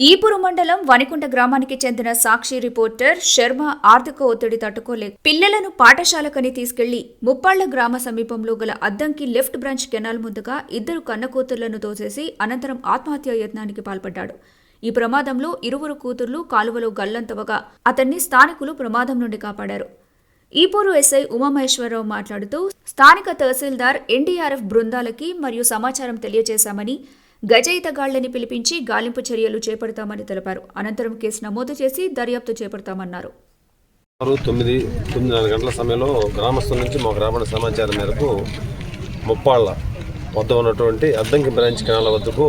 ఈపురు మండలం వనికుంట గ్రామానికి చెందిన సాక్షి రిపోర్టర్ శర్మ ఆర్థిక ఒత్తిడి తట్టుకోలేక పిల్లలను పాఠశాలకని తీసుకెళ్ళి ముప్పాళ్ళ గ్రామ సమీపంలో గల అద్దంకి లెఫ్ట్ బ్రాంచ్ కెనాల్ ముందుగా ఇద్దరు కన్నకూతుర్లను తోసేసి అనంతరం ఆత్మహత్యా యత్నానికి పాల్పడ్డాడు. ఈ ప్రమాదంలో ఇరువురు కూతుర్లు కాలువలో గల్లంతవగా అతన్ని స్థానికులు ప్రమాదం నుండి కాపాడారు. ఈపూరు ఎస్ఐ ఉమామహేశ్వరరావు మాట్లాడుతూ స్థానిక తహసీల్దార్ ఎన్డీఆర్ఎఫ్ బృందాలకి మరియు సమాచారం తెలియజేశామని గజయితగాళ్ళని పిలిపించి గాలింపు చర్యలు చేపడతామని తెలిపారు. అనంతరం కేసు నమోదు చేసి దర్యాప్తు చేపడతామన్నారు. ఆరు తొమ్మిది తొమ్మిదిన్నర గంటల సమయంలో గ్రామస్తుల నుంచి మాకు రాబడిన సమాచారం మేరకు ముప్పాళ్ళ వద్ద ఉన్నటువంటి అద్దంకి బ్రాంచ్ కెనాల వద్దకు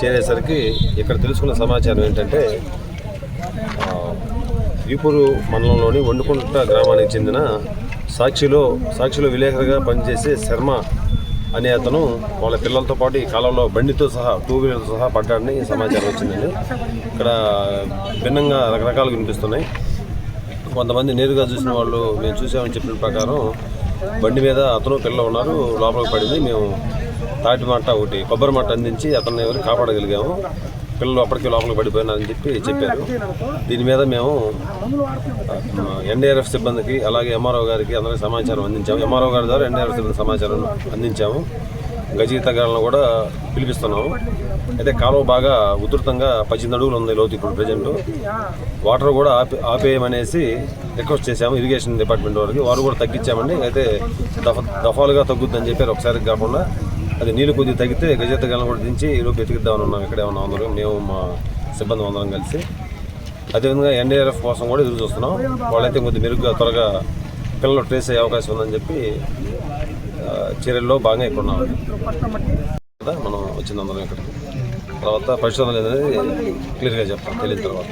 చేరేసరికి ఇక్కడ తెలుసుకున్న సమాచారం ఏంటంటే ఈపూరు మండలంలోని వండుకుంట గ్రామానికి చెందిన సాక్షిలో సాక్షిలో విలేకరుగా పనిచేసే శర్మ అనే అతను వాళ్ళ పిల్లలతో పాటు ఈ కాలంలో బండితో సహా టూ వీలర్తో సహా పడ్డాడని సమాచారం వచ్చిందండి. ఇక్కడ భిన్నంగా రకరకాలు వినిపిస్తున్నాయి. కొంతమంది నేరుగా చూసిన వాళ్ళు మేము చూసామని చెప్పిన ప్రకారం బండి మీద అతను పిల్ల ఉన్నారు లోపలికి పడింది. మేము తాటి మట్ట ఒకటి కొబ్బరి మట్ట అందించి అతన్ని ఎవరు కాపాడగలిగాము. పిల్లలు అప్పటికే లోపలికి పడిపోయినారని చెప్పి చెప్పారు. దీని మీద మేము ఎన్డీఆర్ఎఫ్ సిబ్బందికి అలాగే ఎంఆర్ఓ గారికి అందరికీ సమాచారం అందించాము. ఎంఆర్ఓ గారి ద్వారా ఎన్డీఆర్ఎఫ్ సిబ్బంది సమాచారం అందించాము. గజగీతగాలను కూడా పిలిపిస్తున్నాము. అయితే కాలువ బాగా ఉధృతంగా పద్దెనిమిది అడుగులు ఉంది లోతు ఇప్పుడు ప్రజెంట్. వాటర్ కూడా ఆపే ఆపేయమనేసి రిక్వెస్ట్ చేశాము ఇరిగేషన్ డిపార్ట్మెంట్ వారికి. వారు కూడా తగ్గించామండి. అయితే దఫ దఫాలుగా తగ్గుద్దని చెప్పారు ఒకసారి కాకుండా. అది నీళ్ళు కొద్దిగా తగ్గితే గలం కూడా దించి ఈరోజు వెతికిద్దామని ఉన్నాం. ఇక్కడే ఉన్నాం అందరం. మేము మా సిబ్బంది అందరం కలిసి. అదేవిధంగా ఎన్డీఆర్ఎఫ్ కోసం కూడా ఎదురు చూస్తున్నాం. వాళ్ళైతే కొద్ది మెరుగ్గా త్వరగా పిల్లలు ట్రేస్ అయ్యే అవకాశం ఉందని చెప్పి చర్యల్లో బాగా ఇక్కడ ఉన్నాం. కదా మనం వచ్చింది అందరం ఇక్కడ తర్వాత పరిశోధన అనేది క్లియర్గా చెప్తాం. తెలియని తర్వాత.